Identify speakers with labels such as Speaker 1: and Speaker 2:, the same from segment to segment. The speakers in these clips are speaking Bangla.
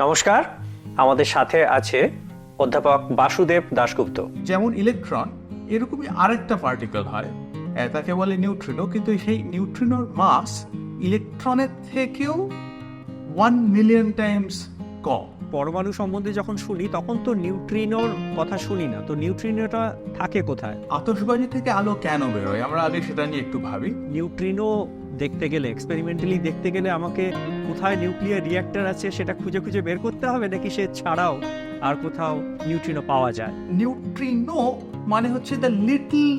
Speaker 1: নমস্কার আমাদের সাথে আছে অধ্যাপক বাসুদেব দাশগুপ্ত।
Speaker 2: যেমন ইলেকট্রন এরকমই আরেকটা পার্টিকেল হয়। আহ, তাকে বলে নিউট্রিনো কিন্তু সেই নিউট্রিনোর মাস ইলেকট্রনের থেকেও ওয়ান মিলিয়ন টাইমস কম।
Speaker 3: পরমাণু সম্বন্ধে যখন শুনি তখন তো নিউট্রিনোর কথা শুনি না। তো নিউট্রিনোটা থাকে কোথায়?
Speaker 2: আতশবাজি থেকে আলো কেন বেরোয়? আমরা আগে সেটা নিয়ে একটু ভাবি।
Speaker 3: নিউট্রিনো দেখতে গেলে এক্সপেরিমেন্টালি দেখতে গেলে আমাকে কোথায় নিউক্লিয়ার রিঅ্যাক্টর আছে সেটা খুঁজে খুঁজে বের করতে হবে নাকি সে ছাড়াও আর কোথাও নিউট্রিনো পাওয়া যায়?
Speaker 2: নিউট্রিনো মানে হচ্ছে দ্য লিটল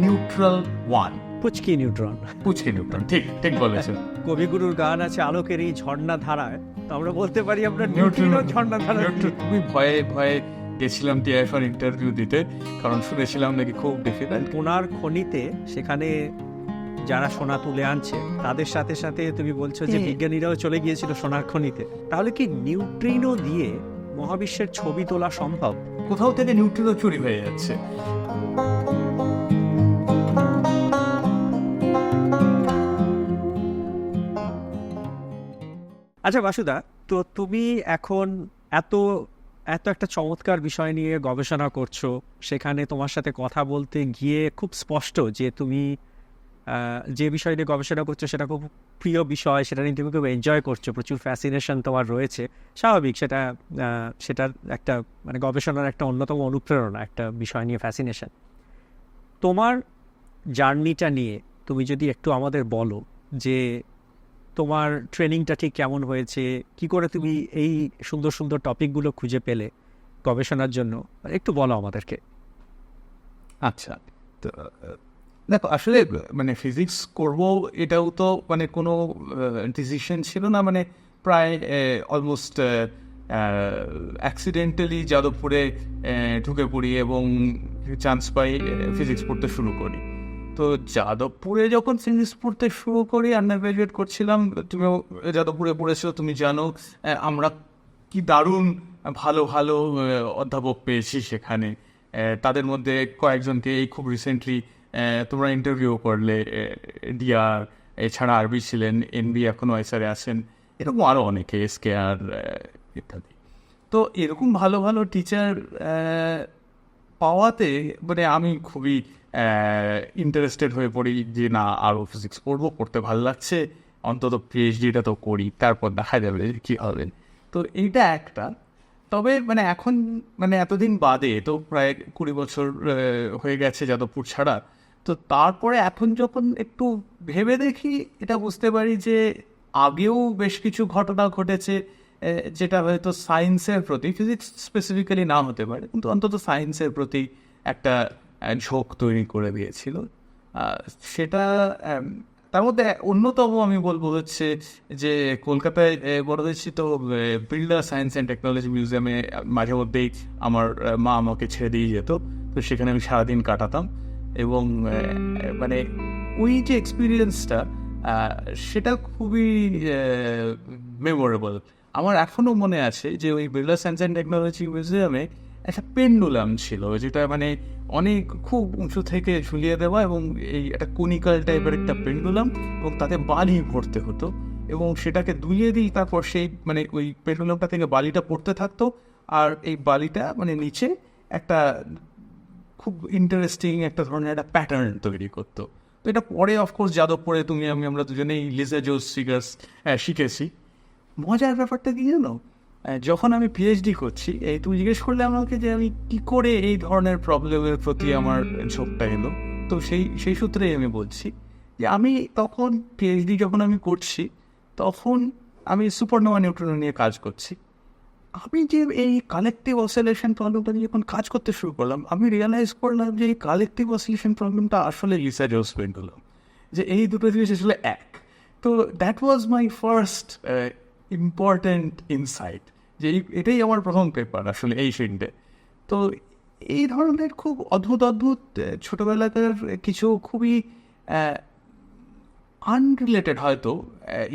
Speaker 2: নিউট্রাল ওয়ান
Speaker 3: পুচকি নিউট্রন
Speaker 2: পুচকি নিউট্রন ঠিক ঠিক বলেছেন
Speaker 3: কবিগুরুর গান আছে আলোকের এই ঝর্ণা ধারায়। তো আমরা বলতে পারি আমরা নিউট্রিনো ঝর্ণা ধারা
Speaker 2: খুবই ভয়ে ভয়ে গেছিলাম টিআইএফআর ইন্টারভিউ দিতে কারণ শুনেছিলাম নাকি খুব ডিফিকাল্ট
Speaker 3: ওনার খনিতে সেখানে যারা সোনা তুলে আনছে তাদের সাথে সাথে তুমি বলছো যে। বিজ্ঞানীরাও চলে গিয়েছিল সোনার খনিতে। তাহলে কি নিউট্রিনো দিয়ে মহাবিশ্বের ছবি তোলা সম্ভব?
Speaker 2: কোথাও থেকে নিউট্রিনো চুরি হয়ে যাচ্ছে।
Speaker 3: আচ্ছা বাসুদা তো তুমি এখন এত এত একটা চমৎকার বিষয় নিয়ে গবেষণা করছ সেখানে তোমার সাথে কথা বলতে গিয়ে খুব স্পষ্ট যে তুমি যে বিষয় নিয়ে গবেষণা করছ সেটা খুব প্রিয় বিষয় সেটা নিয়ে তুমি খুব এনজয় করছ প্রচুর ফ্যাসিনেশন তোমার রয়েছে। স্বাভাবিক সেটা সেটার একটা মানে গবেষণার একটা অন্যতম অনুপ্রেরণা একটা বিষয় নিয়ে ফ্যাসিনেশন তোমার জার্নিটা নিয়ে তুমি যদি একটু আমাদের বলো যে তোমার ট্রেনিংটা ঠিক কেমন হয়েছে কি করে তুমি এই সুন্দর সুন্দর টপিকগুলো খুঁজে পেলে গবেষণার জন্য একটু বলো আমাদেরকে।
Speaker 2: আচ্ছা তো দেখো, আসলে মানে ফিজিক্স করব এটাও তো মানে কোনো ডিসিশন ছিল না। মানে প্রায় অলমোস্ট অ্যাক্সিডেন্টালি যাদবপুরে ঢুকে পড়ি এবং চান্স পাই ফিজিক্স পড়তে শুরু করি। তো যাদবপুরে যখন ফিজিক্স পড়তে শুরু করি আন্ডার গ্রাজুয়েট করছিলাম, তুমিও যাদবপুরে পড়েছো, তুমি জানো আমরা কি দারুণ ভালো ভালো অধ্যাপক পেয়েছি সেখানে। তাদের মধ্যে কয়েকজনকে এই খুব রিসেন্টলি তোমরা ইন্টারভিউ করলে ডিআর এছাড়া আরবি ছিলেন এনবি এখনও এসআরে আছেন, এরকম আরও অনেকে এসকে আর ইত্যাদি। তো এরকম ভালো ভালো টিচার পাওয়াতে মানে আমি খুবই ইন্টারেস্টেড হয়ে পড়ি যে, না আরও ফিজিক্স পড়ব, পড়তে ভালো লাগছে, অন্তত পিএইচডিটা তো করি, তারপর দেখা যাবে কী হবে। তো এইটা একটা। তবে মানে এখন মানে এতদিন বাদে, তো প্রায় কুড়ি বছর হয়ে গেছে, যাদবপুর ছাড়া তো তারপরে এখন যখন একটু ভেবে দেখি এটা বুঝতে পারি যে আগেও বেশ কিছু ঘটনা ঘটেছে যেটা হয়তো সায়েন্সের প্রতি ফিজিক্স স্পেসিফিক্যালি না হতে পারে কিন্তু অন্তত সায়েন্সের প্রতি একটা ঝোঁক তৈরি করে দিয়েছিল। সেটা তার মধ্যে অন্যতম আমি বলব হচ্ছে যে কলকাতায় আহ, বড়দেশি তো বিল্ডার সায়েন্স অ্যান্ড টেকনোলজি মিউজিয়ামে মাঝে মধ্যেই আমার মা আমাকে ছেড়ে দিয়ে যেত তো সেখানে আমি সারাদিন কাটাতাম। এবং মানে ওই যে এক্সপিরিয়েন্সটা সেটা খুবই মেমোরেবল আমার এখনও মনে আছে যে ওই বিড়লা সায়েন্স অ্যান্ড টেকনোলজি মিউজিয়ামে একটা পেন্ডুলাম ছিল যেটা মানে অনেক খুব উঁচু থেকে ঝুলিয়ে দেওয়া এবং এই একটা কোনিক্যাল টাইপের একটা পেন্ডুলাম এবং তাতে বালি ভরতে হতো এবং সেটাকে দুইয়ে দিই তারপর সেই মানে ওই পেন্ডুলামটা থেকে বালিটা পড়তে থাকতো। আর এই বালিটা মানে নিচে একটা খুব ইন্টারেস্টিং একটা ধরনের একটা প্যাটার্ন তৈরি করতো। তো এটা পরে অফকোর্স যাদবপুরে তুমি, আমি, আমরা দুজনেই লিজা জোস সিগার্স শিখেছি। মজার ব্যাপারটা কি জানো? যখন আমি পিএইচডি করছি, এই তুমি জিজ্ঞেস করলে আমাকে যে আমি কি করে এই ধরনের প্রবলেমের প্রতি আমার ঝোঁকটা এলো। তো সেই সেই সূত্রেই আমি বলছি যে আমি তখন পিএইচডি যখন আমি করছি, তখন আমি সুপারনোভা নিউট্রন নিয়ে কাজ করছি। আমি যে এই কালেকটিভ অসিলেশন প্রবলেমটা নিয়ে যখন কাজ করতে শুরু করলাম, আমি রিয়েলাইজ করলাম যে এই কালেকটিভ অসিলেশন প্রবলেমটা আসলে রিসার্চ জোস পেন্ডুলাম যে এই দুটো জিনিস আসলে এক। তো that was my first important insight যে এটাই আমার প্রথম পেপার আসলে এই ফিল্ডে তো এই ধরনের খুব অদ্ভুত অদ্ভুত ছোটবেলাকার কিছু খুবই আনরিলেটেড হয়তো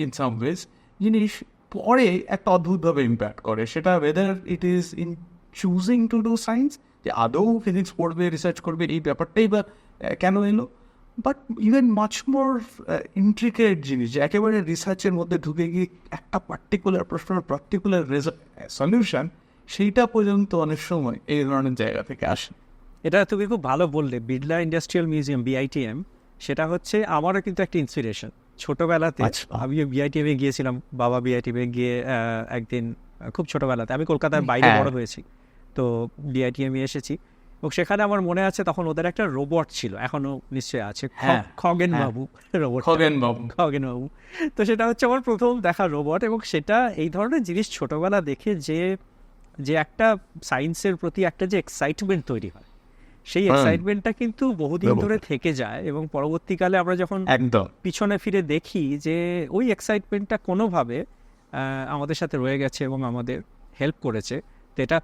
Speaker 2: ইন সাম ওয়েজ জিনিস পরে একটা অদ্ভুতভাবে ইম্প্যাক্ট করে। সেটা whether it is in choosing to do science যে আদৌ ফিজিক্স পড়বে রিসার্চ করবে, এই ব্যাপারটাই বা কেন এলো? But even much more intricate জিনিস, যে একেবারে রিসার্চের মধ্যে ঢুকে গিয়ে একটা পার্টিকুলার প্রশ্নের পার্টিকুলার সলিউশন সেইটা পর্যন্ত অনেক সময় এই ধরনের জায়গা থেকে আসে।
Speaker 3: এটা তুমি খুব ভালো বললে। বিড়লা ইন্ডাস্ট্রিয়াল মিউজিয়াম বিআইটিএম সেটা হচ্ছে আমারও কিন্তু একটা ইন্সপিরেশন ছোটবেলাতে
Speaker 2: আচ্ছা।
Speaker 3: আমি বিআইটিএম এ গিয়েছিলাম বাবা বিআইটিএম এ গিয়ে একদিন খুব ছোটবেলাতে আমি কলকাতার বাইরে
Speaker 2: হ্যাঁ।
Speaker 3: বড় হয়েছি তো বিআইটিএম এসেছি এবং সেখানে আমার মনে আছে তখন ওদের একটা রোবট ছিল এখনও নিশ্চয়ই আছে
Speaker 2: হ্যাঁ,
Speaker 3: খগেন
Speaker 2: হ্যাঁ।
Speaker 3: বাবু রোবট
Speaker 2: খগেন বাবু
Speaker 3: খগেন বাবু তো সেটা হচ্ছে আমার প্রথম দেখা রোবট এবং সেটা এই ধরনের জিনিস ছোটবেলা দেখে যে যে একটা সায়েন্সের প্রতি একটা যে এক্সাইটমেন্ট তৈরি হয় সেই। এক্সাইটমেন্টটা কিন্তু বহুদিন ধরে থেকে যায় এবং পরবর্তীকালে আমরা যখন
Speaker 2: একদম
Speaker 3: পিছনে ফিরে দেখি যে ওই এক্সাইটমেন্টটা কোনোভাবে আমাদের সাথে রয়ে গেছে এবং আমাদের হেল্প করেছে তো এটা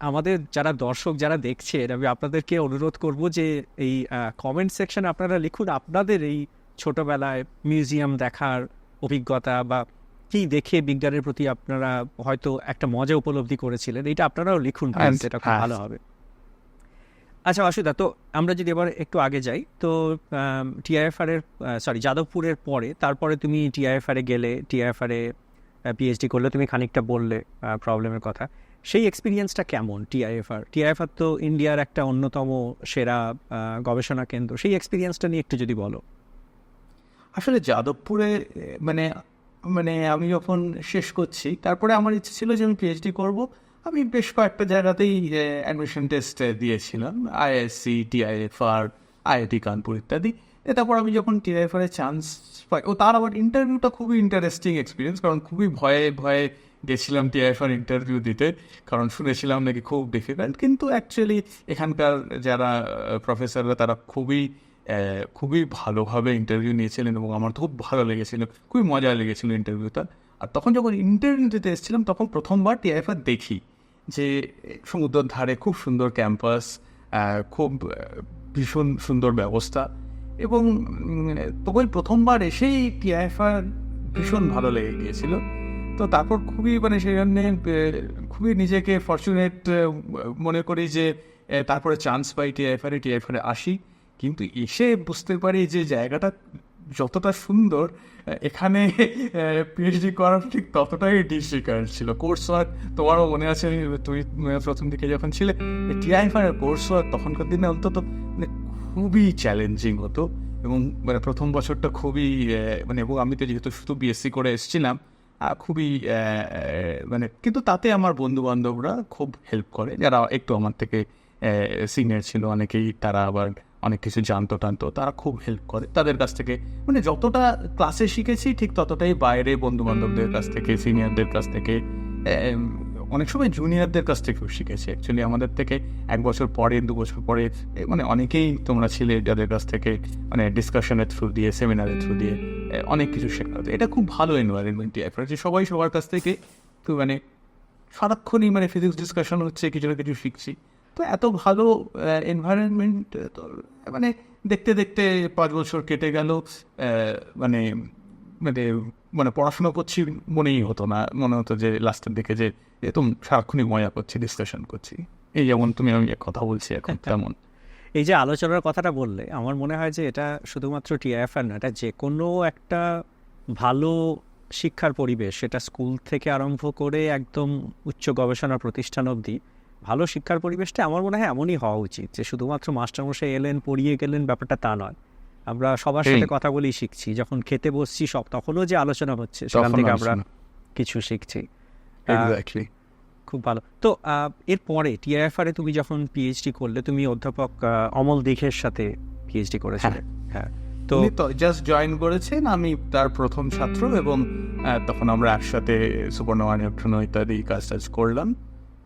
Speaker 3: আমাদের যারা দর্শক যারা দেখছেন আমি আপনাদেরকে অনুরোধ করব যে এই কমেন্ট সেকশন আপনারা লিখুন আপনাদের এই ছোটবেলায় মিউজিয়াম দেখার অভিজ্ঞতা বা কি দেখে বিজ্ঞানের প্রতি আপনারা হয়তো একটা মজা উপলব্ধি করেছিলেন এটা আপনারাও লিখুন এটা খুব। ভালো হবে আচ্ছা অসুবিধা। তো আমরা যদি এবার একটু আগে যাই, তো টিআইএফআর এর সরি যাদবপুরের পরে, তারপরে তুমি টিআইএফআর এ গেলে টিআইএফআর এ পিএইচডি করলে, তুমি খানিকটা বললে প্রবলেমের কথা। সেই এক্সপিরিয়েন্সটা কেমন টিআইএফআর টিআইএফআর তো ইন্ডিয়ার একটা অন্যতম সেরা গবেষণা কেন্দ্র। সেই এক্সপিরিয়েন্সটা নিয়ে একটু যদি বলো।
Speaker 2: আসলে যাদবপুরে মানে মানে আমি যখন শেষ করছি, তারপরে আমার ইচ্ছে ছিল যে আমি পিএইচডি করব। আমি বেশ কয়েকটা জায়গাতেই অ্যাডমিশন টেস্ট দিয়েছিলাম। আইএসসি টিআইএফআর আইআইটি কানপুর ইত্যাদি। তারপর আমি যখন টিআইএফআর চান্স পাই, ও তার আবার ইন্টারভিউটা খুবই ইন্টারেস্টিং এক্সপিরিয়েন্স কারণ খুবই ভয়ে ভয়ে গেছিলাম টিআইএফআর ইন্টারভিউ দিতে, কারণ শুনেছিলাম নাকি খুব ডিফিকাল্ট কিন্তু অ্যাকচুয়ালি এখানকার যারা প্রফেসররা তারা খুবই খুবই ভালোভাবে ইন্টারভিউ নিয়েছিলেন এবং আমার খুব ভালো লেগেছিল, খুবই মজা লেগেছিল ইন্টারভিউটা আর তখন যখন ইন্টারভিউ দিতে এসেছিলাম, তখন প্রথমবার টিআইএফআর দেখি যে সমুদ্রের ধারে খুব সুন্দর ক্যাম্পাস খুব ভীষণ সুন্দর ব্যবস্থা এবং তখন প্রথমবার এসেই টিআইএফআর ভীষণ ভালো লেগে গিয়েছিল। তো তারপর খুবই মানে সেই জন্যে খুবই নিজেকে ফর্চুনেট মনে করি যে তারপরে চান্স পাই টিআইএফআর টিআইএফআর আসি। কিন্তু এসে বুঝতে পারি যে, জায়গাটা যতটা সুন্দর এখানে পিএইচডি করার ঠিক ততটাই ডিফিকাল্ট ছিল। কোর্স ওয়ার্ক তোমারও মনে আছে, তুমি প্রথম দিকে যখন ছিলে টিআইএফআর কোর্স ওয়ার্ক তখনকার দিনে অন্তত মানে খুবই চ্যালেঞ্জিং হতো এবং মানে প্রথম বছরটা খুবই মানে এবং আমি তো যেহেতু শুধু বিএসসি করে এসেছিলাম খুবই মানে কিন্তু তাতে আমার বন্ধু বান্ধবরা খুব হেল্প করে। যারা একটু আমার থেকে সিনিয়র ছিল, অনেকেই তারা আবার অনেক কিছু জানতো টানতো, তারা খুব হেল্প করে। তাদের কাছ থেকে মানে যতটা ক্লাসে শিখেছি, ঠিক ততটাই বাইরে বন্ধু বান্ধবদের কাছ থেকে সিনিয়রদের কাছ থেকে অনেক সময় জুনিয়রদের কাছ থেকেও শিখেছি। অ্যাকচুয়ালি আমাদের থেকে এক বছর পরে, দু বছর পরে মানে অনেকেই তোমরা ছিলে যাদের কাছ থেকে মানে ডিসকাশনের থ্রু দিয়ে সেমিনারের থ্রু দিয়ে অনেক কিছু শেখা হতো এটা খুব ভালো এনভায়রনমেন্ট যে সবাই সবার কাছ থেকে, তো মানে সারাক্ষণই মানে ফিজিক্স ডিসকাশন হচ্ছে, কিছু না কিছু শিখছি। তো এত ভালো এনভায়রনমেন্ট মানে দেখতে দেখতে পাঁচ বছর কেটে গেল মানে মানে মানে পড়াশোনা করছি মনেই হতো না। মনে হতো যে লাস্টের দিকে যে এ তো সারাক্ষণই মজা করছি ডিসকাশন করছি। এই যেমন তুমি আমি কথা বলছি এখন তেমন।
Speaker 3: এই যে আলোচনার কথাটা বললে আমার মনে হয় যে এটা শুধুমাত্র টিআইএফআর না এটা যে কোনো একটা ভালো শিক্ষার পরিবেশ সেটা স্কুল থেকে আরম্ভ করে একদম উচ্চ গবেষণা প্রতিষ্ঠান অবধি ভালো শিক্ষার পরিবেশটা আমার মনে হয় এমনই হওয়া উচিত যে শুধুমাত্র মাস্টারমশাই এলেন পড়িয়ে গেলেন ব্যাপারটা তা নয়। আমরা সবার সাথে কথা বলেই শিখছি যখন খেতে বসছি সব তখনও যে আলোচনা হচ্ছে সেখান থেকে আমরা কিছু শিখছি। খুব ভালো। তো এরপরে টিআইএফআর এ তুমি যখন পিএইচডি করলে তুমি অধ্যাপক আহ, অমল দীঘের সাথে পিএইচডি করেছিলে। হ্যাঁ। তো
Speaker 2: জাস্ট জয়েন করেছেন আমি তার প্রথম ছাত্র এবং তখন আমরা একসাথে নিউট্রন ইত্যাদি কাজ টাজ করলাম।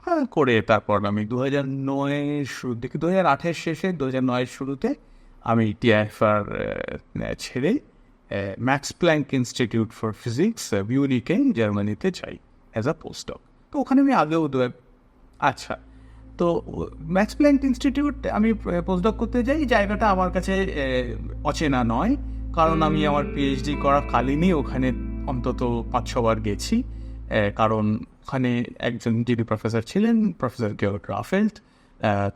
Speaker 2: হ্যাঁ করে তারপর আমি দু হাজার নয়ের শুরুর থেকে দু হাজার আঠের শেষে দু হাজার নয়ের শুরুতে আমি টিআইএফআর ছেড়ে Max Planck Institute for Physics বিউনিকে জার্মানিতে যাই অ্যাজ আ পোস্টক তো ওখানে আমি আগেও দু আচ্ছা তো ম্যাক্স প্ল্যাঙ্ক ইনস্টিটিউট আমি পোস্টডক করতে যাই জায়গাটা আমার কাছে অচেনা নয়, কারণ আমি আমার পিএইচডি করাকালীনই ওখানে অন্তত পাঁচ ছবার গেছি কারণ ওখানে একজন যিনি প্রফেসর ছিলেন প্রফেসর গেওর্ড রাফেল্ট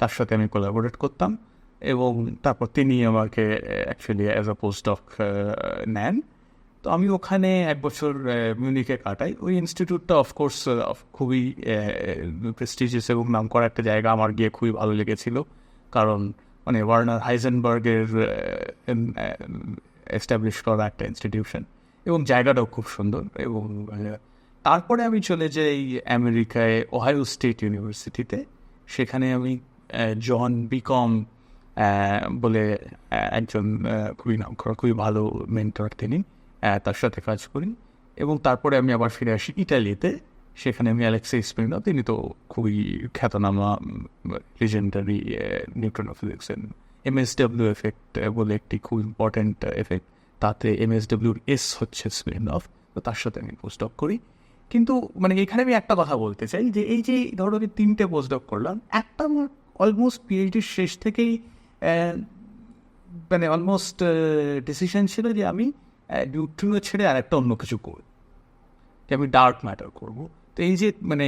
Speaker 2: তার সাথে আমি কোলাবোরেট করতাম এবং তারপর তিনি আমাকে actually as a post of নেন। তো আমি ওখানে এক বছর মিউনিকে কাটাই। ওই ইনস্টিটিউটটা অফকোর্স খুবই প্রেস্টিজিয়াস এবং নাম করা একটা জায়গা আমার গিয়ে খুবই ভালো লেগেছিল। কারণ মানে ওয়ার্নার হাইজেনবার্গের এস্টাবলিশ করা একটা ইনস্টিটিউশন এবং জায়গাটাও খুব সুন্দর এবং তারপরে আমি চলে যাই আমেরিকায় ওহাইও স্টেট ইউনিভার্সিটিতে। সেখানে আমি জন বিকম বলে একজন খুবই নাম করা, খুবই ভালো মেন্টর তিনি তার সাথে কাজ করি। এবং তারপরে আমি আবার ফিরে আসি ইটালিতে। সেখানে আমি অ্যালেক্সে স্পিনো তিনি তো খুবই খ্যাতনামা legendary neutron physics M S W effect বলে একটি খুব ইম্পর্ট্যান্ট এফেক্ট তাতে এম এস ডাব্লিউর এস হচ্ছে স্পিন অফ তো তার সাথে আমি পোস্ট অফ করি। কিন্তু মানে এখানে আমি একটা কথা বলতে চাই যে এই যে ধরো আমি তিনটে পোস্ট অফ করলাম, একটা আমার অলমোস্ট পিএইচডির শেষ থেকেই মানে অলমোস্ট ডিসিশন ছিল যে আমি নিউট্রিনো ছেড়ে আর একটা অন্য কিছু করব, যে আমি ডার্ক ম্যাটার করব। তো এই যে মানে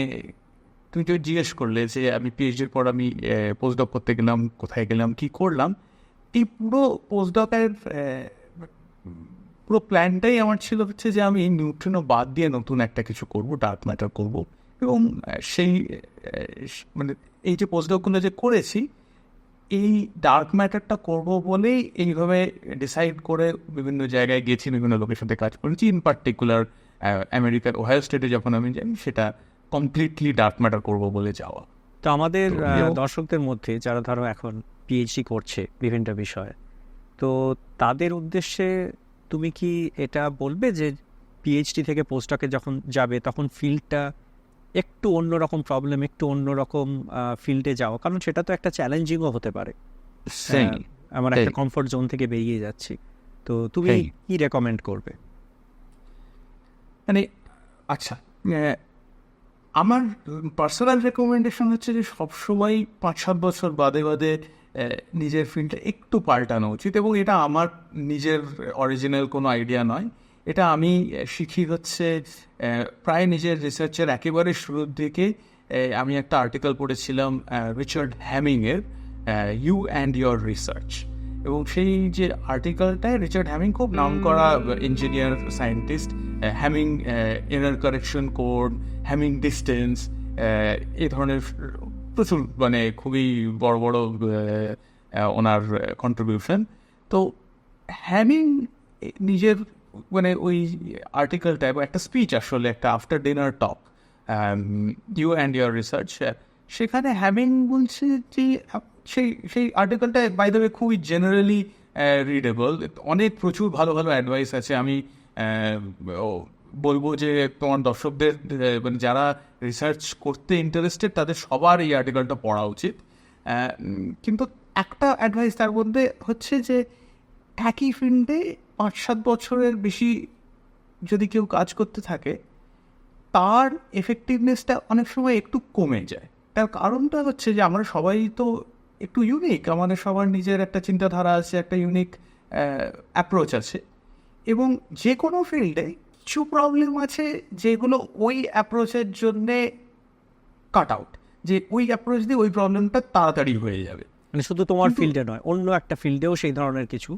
Speaker 2: তুমি তো জিজ্ঞেস করলে যে আমি পিএইচডির পর আমি পোস্ট ডক করতে গেলাম, কোথায় গেলাম, কি করলাম, এই পুরো পোস্ট ডকের পুরো প্ল্যানটাই আমার ছিল হচ্ছে যে আমি নিউট্রিনো বাদ দিয়ে নতুন একটা কিছু করব ডার্ক ম্যাটার করব। এবং সেই মানে এই যে পোস্টডকগুলো যে করেছি এই ডার্ক ম্যাটারটা করব বলেই এইভাবে ডিসাইড করে বিভিন্ন জায়গায় গেছি বিভিন্ন লোকের সাথে কাজ করেছি। ইন পার্টিকুলার আমেরিকার ওহাইও স্টেটে যখন আমি যাই সেটা কমপ্লিটলি ডার্ক ম্যাটার করব বলে যাওয়া।
Speaker 3: তো আমাদের দর্শকদের মধ্যে যারা ধরো এখন পিএইচডি করছে বিভিন্ন বিষয়ে তো তাদের উদ্দেশ্যে তুমি কি এটা বলবে যে পিএইচডি থেকে পোস্টডকে যখন যাবে তখন ফিল্ডটা একটু অন্যরকম প্রবলেম একটু অন্যরকম ফিল্ডে যাওয়া? কারণ সেটা তো একটা চ্যালেঞ্জিংও হতে পারে।
Speaker 2: সেই
Speaker 3: আমার একটা। কমফোর্ট জোন থেকে বেরিয়ে যাচ্ছি। তো তুমি কি রেকমেন্ড করবে?
Speaker 2: মানে আচ্ছা আমার পার্সোনাল রেকমেন্ডেশন হচ্ছে যে সবসময় পাঁচ সাত বছর বাদে বাদে নিজের ফিল্ডটা একটু পাল্টানো উচিত এবং এটা আমার নিজের অরিজিনাল কোনো আইডিয়া নয়। এটা আমি শিখি হচ্ছে প্রায় নিজের রিসার্চের একেবারে শুরুর দিকে আমি একটা আর্টিকেল পড়েছিলাম রিচার্ড হ্যামিংয়ের ইউ অ্যান্ড ইয়োর রিসার্চ এবং সেই যে আর্টিকেলটায় রিচার্ড হ্যামিং খুব নাম করা engineer scientist Hamming error correction code Hamming distance এই ধরনের প্রচুর মানে খুবই বড় বড় ওনার কন্ট্রিবিউশন তো হ্যামিং নিজের মানে ওই আর্টিকেলটায় বা একটা স্পিচ আসলে, একটা after dinner talk you and your research সেখানে হ্যামিং বলছে যে, সেই সেই আর্টিকেলটা বাই দ্য ওয়ে খুবই জেনারেলি রিডেবল অনেক প্রচুর ভালো ভালো অ্যাডভাইস আছে। আমি বলব যে তোমার দর্শকদের মানে যারা রিসার্চ করতে ইন্টারেস্টেড তাদের সবার এই আর্টিকেলটা পড়া উচিত। কিন্তু একটা অ্যাডভাইস তার মধ্যে হচ্ছে যে, একই ফিল্ডে পাঁচ সাত বছরের বেশি যদি কেউ কাজ করতে থাকে, তার এফেক্টিভনেসটা অনেক সময় একটু কমে যায়। তার কারণটা হচ্ছে যে, আমরা সবাই তো একটু ইউনিক আমাদের সবার নিজের একটা চিন্তাধারা আছে, একটা ইউনিক অ্যাপ্রোচ আছে। এবং যে কোনো ফিল্ডে কিছু প্রবলেম আছে যেগুলো ওই অ্যাপ্রোচের জন্যে কাট আউট যে ওই অ্যাপ্রোচ দিয়ে ওই প্রবলেমটা তাড়াতাড়ি হয়ে যাবে।
Speaker 3: মানে শুধু তোমার ফিল্ডে নয় অন্য একটা ফিল্ডেও সেই ধরনের কিছু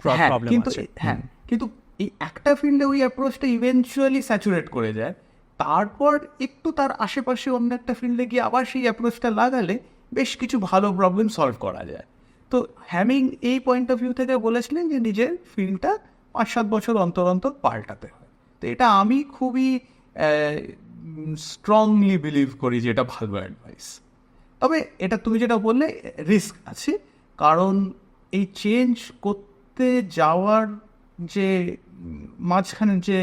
Speaker 2: হ্যাঁ,
Speaker 3: প্রবলেম
Speaker 2: কিন্তু হ্যাঁ কিন্তু এই একটা ফিল্ডে ওই অ্যাপ্রোচটা ইভেনচুয়ালি স্যাচুরেট করে যায় তারপর একটু তার আশেপাশে অন্য একটা ফিল্ডে গিয়ে আবার সেই অ্যাপ্রোচটা লাগালে বেশ কিছু ভালো প্রবলেম সলভ করা যায়। তো হ্যামিং এই পয়েন্ট অফ ভিউ থেকে বলেছিলেন যে নিজের ফিল্ডটা পাঁচ সাত বছর অন্তর অন্তর পাল্টাতে হয়। তো এটা আমি খুবই স্ট্রংলি বিলিভ করি যে এটা ভালো অ্যাডভাইস তবে এটা তুমি যেটা বললে রিস্ক আছে। কারণ এই চেঞ্জ করতে যাওয়ার যে উম, মাঝখানের যে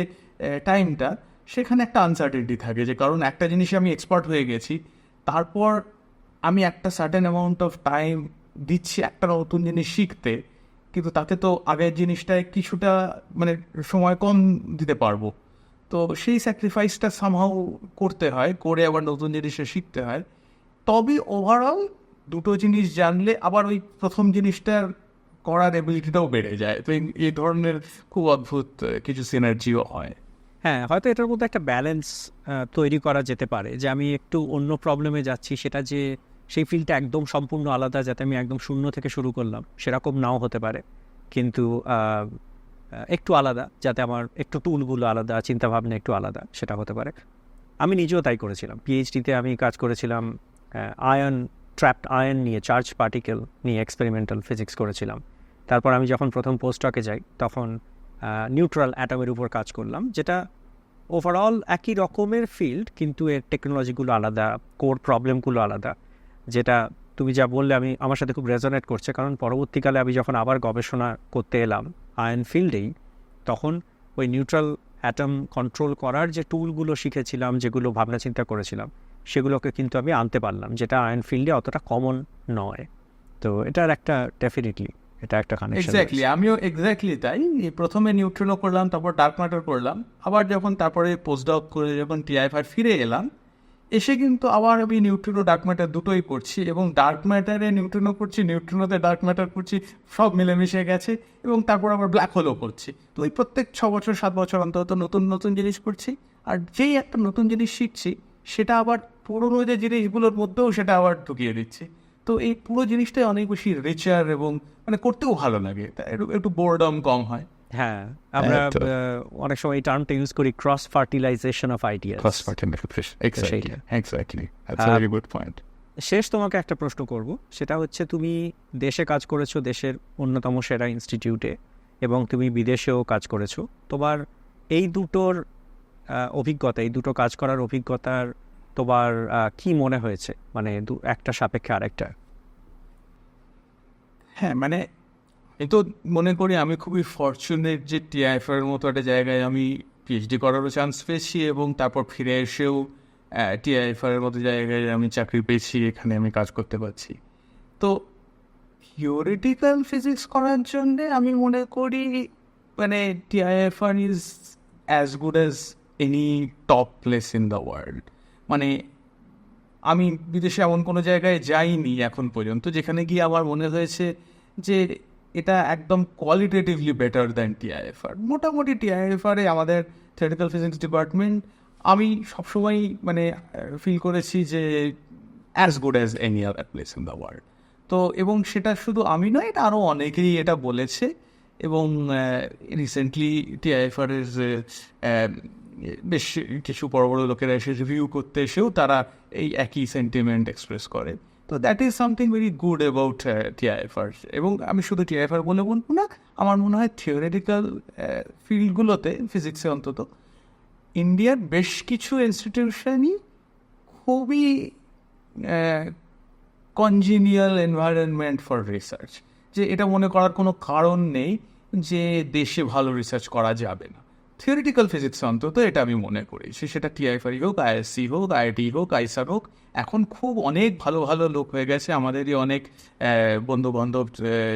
Speaker 2: টাইমটা সেখানে একটা আনসার্টেনটি থাকে যে কারণ একটা জিনিসে আমি এক্সপার্ট হয়ে গেছি তারপর আমি একটা সার্টেন অ্যামাউন্ট অফ টাইম দিচ্ছি একটা নতুন জিনিস শিখতে কিন্তু তাতে তো আগের জিনিসটায় কিছুটা মানে সময় কম দিতে পারব। তো সেই স্যাক্রিফাইসটা সামহাও করতে হয়, করে আবার নতুন জিনিসটা শিখতে হয়। তবে ওভারঅল দুটো জিনিস জানলে আবার ওই প্রথম জিনিসটার করার এবিলিটিটাও বেড়ে যায়। তো এই- ধরনের খুব অদ্ভুত কিছু সিনার্জিও হয়।
Speaker 3: হ্যাঁ হয়তো এটার মধ্যে একটা ব্যালেন্স তৈরি করা যেতে পারে। যে আমি একটু অন্য প্রবলেমে যাচ্ছি, সেটা যে সেই ফিল্ডটা একদম সম্পূর্ণ আলাদা যাতে আমি একদম শূন্য থেকে শুরু করলাম। সেরকম নাও হতে পারে। কিন্তু একটু আলাদা যাতে আমার একটু টুলগুলো আলাদা, চিন্তাভাবনা একটু আলাদা, সেটা হতে পারে। আমি নিজেও তাই করেছিলাম। পিএইচডিতে আমি কাজ করেছিলাম আয়ন ট্র্যাপড আয়ন নিয়ে চার্জ পার্টিকেল নিয়ে এক্সপেরিমেন্টাল ফিজিক্স করেছিলাম। তারপর আমি যখন প্রথম পোস্টকে যাই, তখন নিউট্রাল অ্যাটমের উপর কাজ করলাম, যেটা ওভারঅল একই রকমের ফিল্ড কিন্তু এর টেকনোলজিগুলো আলাদা কোর প্রবলেমগুলো আলাদা। যেটা তুমি যা বললে, আমি আমার সাথে খুব রেজোনেট করছে। কারণ পরবর্তীকালে আমি যখন আবার গবেষণা করতে এলাম আয়ন ফিল্ডেই তখন ওই নিউট্রাল অ্যাটম কন্ট্রোল করার যে টুলগুলো শিখেছিলাম, যেগুলো ভাবনা চিন্তা করেছিলাম, সেগুলোকে কিন্তু আমি আনতে পারলাম, যেটা আয়ন ফিল্ডে অতটা কমন নয়। তো এটার একটা ডেফিনেটলি এটা একটা কানেকশন
Speaker 2: এক্স্যাক্টলি আমিও এক্স্যাক্টলি তাই। প্রথমে নিউট্রিনো করলাম, তারপর ডার্ক ম্যাটার করলাম, আবার যখন তারপরে পোস্ট ডক করে যখন টিআইফার ফিরে এলাম এসে কিন্তু আবার আমি নিউট্রিনো ডার্ক ম্যাটার দুটোই করছি এবং ডার্ক ম্যাটারে নিউট্রিনো করছি নিউট্রিনোতে ডার্ক ম্যাটার করছি, সব মিলেমিশে গেছে এবং তারপর আবার ব্ল্যাক হোলও করছি। তো ওই প্রত্যেক ছ বছর, সাত বছর অন্তত নতুন নতুন জিনিস করছি আর যেই একটা নতুন জিনিস শিখছি, সেটা আবার পুরনো যে জিনিসগুলোর মধ্যেও সেটা আবার ঢুকিয়ে দিচ্ছি। তো এই পুরো জিনিসটাই অনেক বেশি রিচার এবং মানে করতেও ভালো লাগে। একটু একটু বোর্ডম কম হয়।
Speaker 3: হ্যাঁ আমরা
Speaker 2: হ্যাঁ,
Speaker 3: অনেক সময় এই টার্মটা ইউজ করি cross fertilization of ideas
Speaker 2: Exactly.
Speaker 3: সেইটা।
Speaker 2: Exactly. That's a
Speaker 3: ah,
Speaker 2: very good point.
Speaker 3: শেষ তোমাকে একটা প্রশ্ন করব সেটা হচ্ছে তুমি দেশে কাজ করেছ দেশের অন্যতম সেরা ইনস্টিটিউটে এবং তুমি বিদেশেও কাজ করেছ তোমার এই দুটোর অভিজ্ঞতা এই দুটো কাজ করার অভিজ্ঞতার তোমার কি মনে হয়েছে মানে একটা সাপেক্ষে আরেকটা
Speaker 2: হ্যাঁ মানে তো মনে করি আমি খুবই ফরচুনেট যে টিআইএফআর এর মতো একটা জায়গায় আমি পিএইচডি করারও চান্স পেয়েছি এবং তারপর ফিরে এসেও টিআইএফআর এর মতো জায়গায় আমি চাকরি পেয়েছি, এখানে আমি কাজ করতে পারছি। তো থিওরিটিক্যাল ফিজিক্স করার জন্য আমি মনে করি মানে TIFR is as good as any top place in the world মানে আমি বিদেশে এমন কোনো জায়গায় যাইনি এখন পর্যন্ত, যেখানে গিয়ে আমার মনে হয়েছে যে এটা একদম কোয়ালিটেটিভলি বেটার দ্যান টিআইএফআর মোটামুটি টিআইএফআরে আমাদের থিওরিটিক্যাল ফিজিক্স ডিপার্টমেন্ট আমি সবসময় মানে ফিল করেছি যে as good as any other place in the world তো এবং সেটা শুধু আমি নয়, এটা আরও অনেকেই এটা বলেছে এবং রিসেন্টলি টিআইএফআর এর বেশ কিছু বড় বড় লোকেরা এসে রিভিউ করতে এসেও তারা এই একই সেন্টিমেন্ট এক্সপ্রেস করে। তো that is something very good about TIFR এবং আমি শুধু টিআইএফআর বলে বলব না, আমার মনে হয় থিওরিটিক্যাল ফিল্ডগুলোতে ফিজিক্সে অন্তত ইন্ডিয়ার বেশ কিছু ইনস্টিটিউশনই খুবই কনজিনিয়াল এনভায়রনমেন্ট ফর রিসার্চ যে এটা মনে করার কোনো কারণ নেই যে দেশে ভালো রিসার্চ করা যাবে না। থিওরিটিক্যাল ফিজিক্স অন্তত এটা আমি মনে করি। সে সেটা টিআইফাই হোক আইএসসি হোক আইআইটি হোক আইসার হোক এখন খুব অনেক ভালো ভালো লোক হয়ে গেছে। আমাদেরই অনেক বন্ধু বান্ধব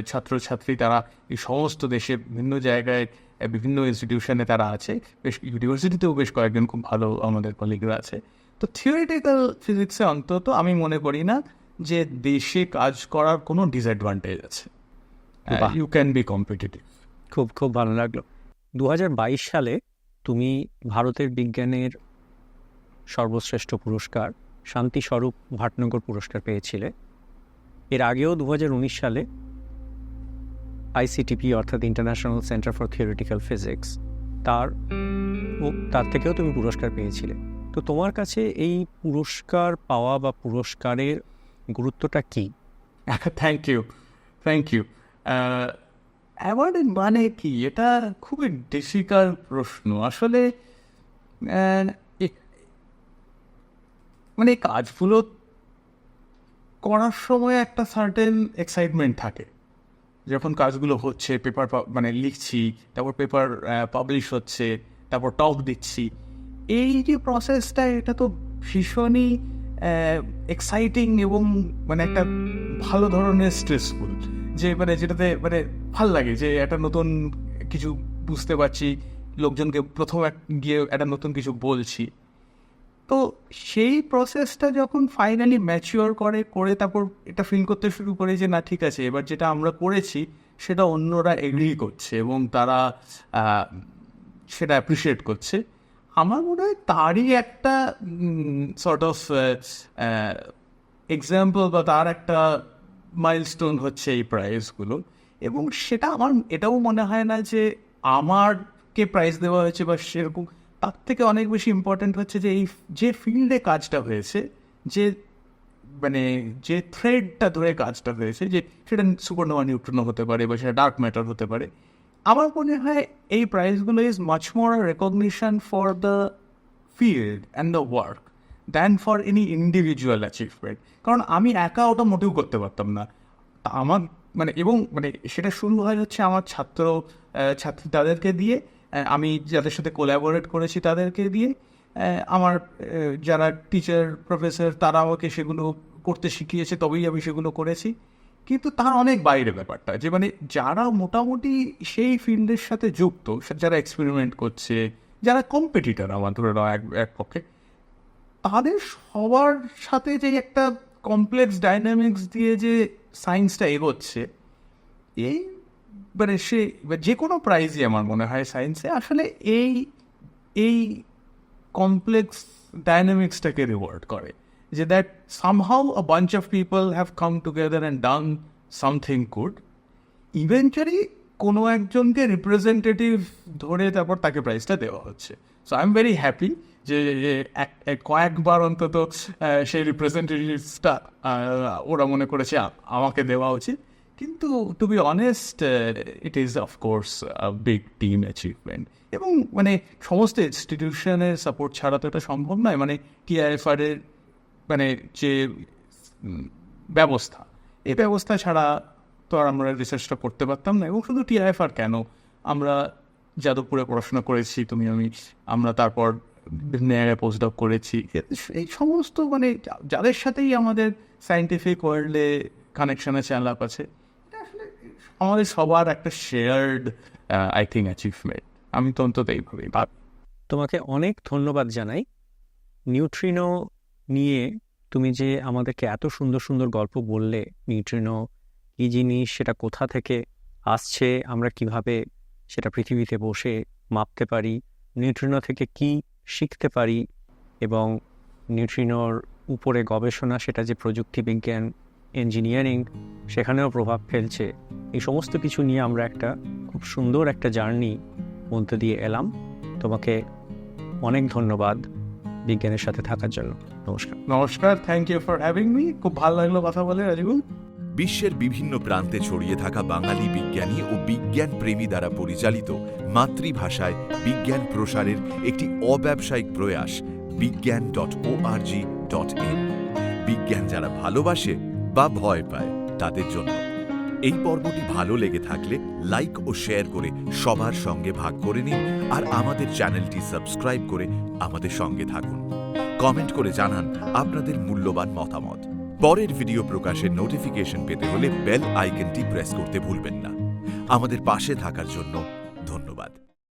Speaker 2: ছাত্রছাত্রী তারা এই সমস্ত দেশে বিভিন্ন জায়গায় বিভিন্ন ইনস্টিটিউশনে তারা আছে। বেশ ইউনিভার্সিটিতেও বেশ কয়েকজন খুব ভালো আমাদের কলিগরা আছে। তো থিওরিটিক্যাল ফিজিক্সে অন্তত আমি মনে করি না যে দেশে কাজ করার কোনো ডিসঅ্যাডভান্টেজ আছে। ইউ ক্যান বি কম্পিটিটিভ
Speaker 3: খুব খুব ভালো লাগল। দু হাজার বাইশ সালে তুমি ভারতের বিজ্ঞানের সর্বশ্রেষ্ঠ পুরস্কার শান্তি স্বরূপ ভাটনগর পুরস্কার পেয়েছিলে। এর আগেও দু হাজার উনিশ সালে আইসিটিপি অর্থাৎ International Centre for Theoretical Physics তার ও তার থেকেও তুমি পুরস্কার পেয়েছিলে। তো তোমার কাছে এই পুরস্কার পাওয়া বা পুরস্কারের গুরুত্বটা কি?
Speaker 2: থ্যাংক ইউ থ্যাংক ইউ অ্যাওয়ার্ডের মানে কি? এটা খুবই ডিফিকাল্ট প্রশ্ন। আসলে মানে কাজগুলো করার সময় একটা সার্টেন এক্সাইটমেন্ট থাকে। যখন কাজগুলো হচ্ছে পেপার মানে লিখছি, তারপর পেপার পাবলিশ হচ্ছে, তারপর টক দিচ্ছি। এই যে প্রসেসটা এটা তো ভীষণই এক্সাইটিং এবং মানে একটা ভালো ধরনের স্ট্রেসফুল যে মানে যেটাতে মানে ভালো লাগে যে একটা নতুন কিছু বুঝতে পারছি, লোকজনকে প্রথম এক- গিয়ে একটা নতুন কিছু বলছি। তো সেই প্রসেসটা যখন ফাইনালি ম্যাচিওর করে করে তারপর এটা ফিল করতে শুরু করে যে না, ঠিক আছে, এবার যেটা আমরা করেছি সেটা অন্যরা এগ্রি করছে এবং তারা সেটা অ্যাপ্রিসিয়েট করছে। আমার মনে হয় তারই একটা সর্ট অফ এক্সাম্পল বা তার একটা মাইলস্টোন হচ্ছে এই প্রাইজগুলো এবং সেটা আমার, এটাও মনে হয় না যে আমারকে প্রাইজ দেওয়া হয়েছে বা সেরকম, তার থেকে অনেক বেশি ইম্পর্ট্যান্ট হচ্ছে যে এই, যে ফিল্ডে কাজটা হয়েছে, যে মানে যে থ্রেডটা ধরে কাজটা হয়েছে, যে সেটা সুপারনোভা নিউট্রনো হতে পারে বা সেটা ডার্ক ম্যাটার হতে পারে, আমার মনে হয় এই প্রাইজগুলো is much more recognition for the field and the work than for any individual achievement কারণ আমি একা ওটা মোটেও করতে পারতাম না। আমার মানে এবং মানে সেটা শুরু হয় হচ্ছে আমার ছাত্র ছাত্রী তাদেরকে দিয়ে আমি যাদের সাথে কোলাবোরেট করেছি তাদেরকে দিয়ে আমার যারা টিচার প্রফেসর তারা আমাকে সেগুলো করতে শিখিয়েছে, তবেই আমি সেগুলো করেছি। কিন্তু তার অনেক বাইরে ব্যাপারটা, যে মানে যারা মোটামুটি সেই ফিল্ডের সাথে যুক্ত যারা এক্সপেরিমেন্ট করছে, যারা কম্পিটিটার আমার ধরে নাও এক এক পক্ষে তাদের সবার সাথে যে একটা কমপ্লেক্স ডাইনামিক্স দিয়ে যে সায়েন্সটা এগোচ্ছে, এই মানে সে যে কোনো প্রাইজই আমার মনে হয় সায়েন্সে আসলে এই এই কমপ্লেক্স ডাইনামিক্সটাকে রিওয়ার্ড করে। যে that somehow a bunch of people have come together and done something good eventually কোনো একজনকে রিপ্রেজেন্টেটিভ ধরে তারপর তাকে প্রাইজটা দেওয়া হচ্ছে। So I am very happy যে কয়েকবার অন্তত সেই রিপ্রেজেন্টেটিভসটা ওরা মনে করেছে আমাকে দেওয়া উচিত। কিন্তু to be honest it is of course big team achievement এবং মানে সমস্ত ইনস্টিটিউশনের সাপোর্ট ছাড়া তো এটা সম্ভব নয়। মানে টিআইএফআর এর মানে যে ব্যবস্থা এই ব্যবস্থা ছাড়া তো আর আমরা রিসার্চটা করতে পারতাম না। এবং শুধু টিআইএফআর কেন? আমরা যাদবপুরে পড়াশোনা করেছি, তুমি, আমি, আমরা তারপর জায়গায় পোস্ট ডক করেছি এই সমস্ত মানে যাদের সাথেই আমাদের সাইন্টিফিক ওয়ার্ল্ডে কানেকশন আছে আলাপ আছে এটা আসলে আমাদের সবার একটা শেয়ার্ড আই থিঙ্ক অ্যাচিভমেন্ট আমি তো অন্তত এইভাবেই ভাবি
Speaker 3: তোমাকে অনেক ধন্যবাদ জানাই। নিউট্রিনো নিয়ে তুমি যে আমাদেরকে এত সুন্দর সুন্দর গল্প বললে নিউট্রিনো কী জিনিস সেটা কোথা থেকে আসছে আমরা কীভাবে সেটা পৃথিবীতে বসে মাপতে পারি নিউট্রিনো থেকে কি শিখতে পারি এবং নিউট্রিনোর উপরে গবেষণা, সেটা যে প্রযুক্তি বিজ্ঞান ইঞ্জিনিয়ারিং সেখানেও প্রভাব ফেলছে। এই সমস্ত কিছু নিয়ে আমরা একটা খুব সুন্দর একটা জার্নি মধ্যে দিয়ে এলাম। তোমাকে অনেক ধন্যবাদ বিজ্ঞানের সাথে থাকার জন্য। নমস্কার।
Speaker 2: নমস্কার। Thank you for having me খুব ভালো লাগল কথা বলে, রাজীবুল।
Speaker 4: বিশ্বের বিভিন্ন প্রান্তে ছড়িয়ে থাকা বাঙালি বিজ্ঞানী ও বিজ্ঞান প্রেমী দ্বারা পরিচালিত মাতৃভাষায় বিজ্ঞান প্রসারের একটি অব্যবসায়িক প্রয়াস, Bigyan dot O ORG dot in বিজ্ঞান যারা ভালোবাসে বা ভয় পায়, তাদের জন্য। এই পর্বটি ভালো লেগে থাকলে লাইক ও শেয়ার করে সবার সঙ্গে ভাগ করে নিন আর আমাদের চ্যানেলটি সাবস্ক্রাইব করে আমাদের সঙ্গে থাকুন। কমেন্ট করে জানান আপনাদের মূল্যবান মতামত। পরের ভিডিও প্রকাশের নোটিফিকেশন পেতে হলে বেল আইকনটি প্রেস করতে ভুলবেন না। আমাদের পাশে থাকার জন্য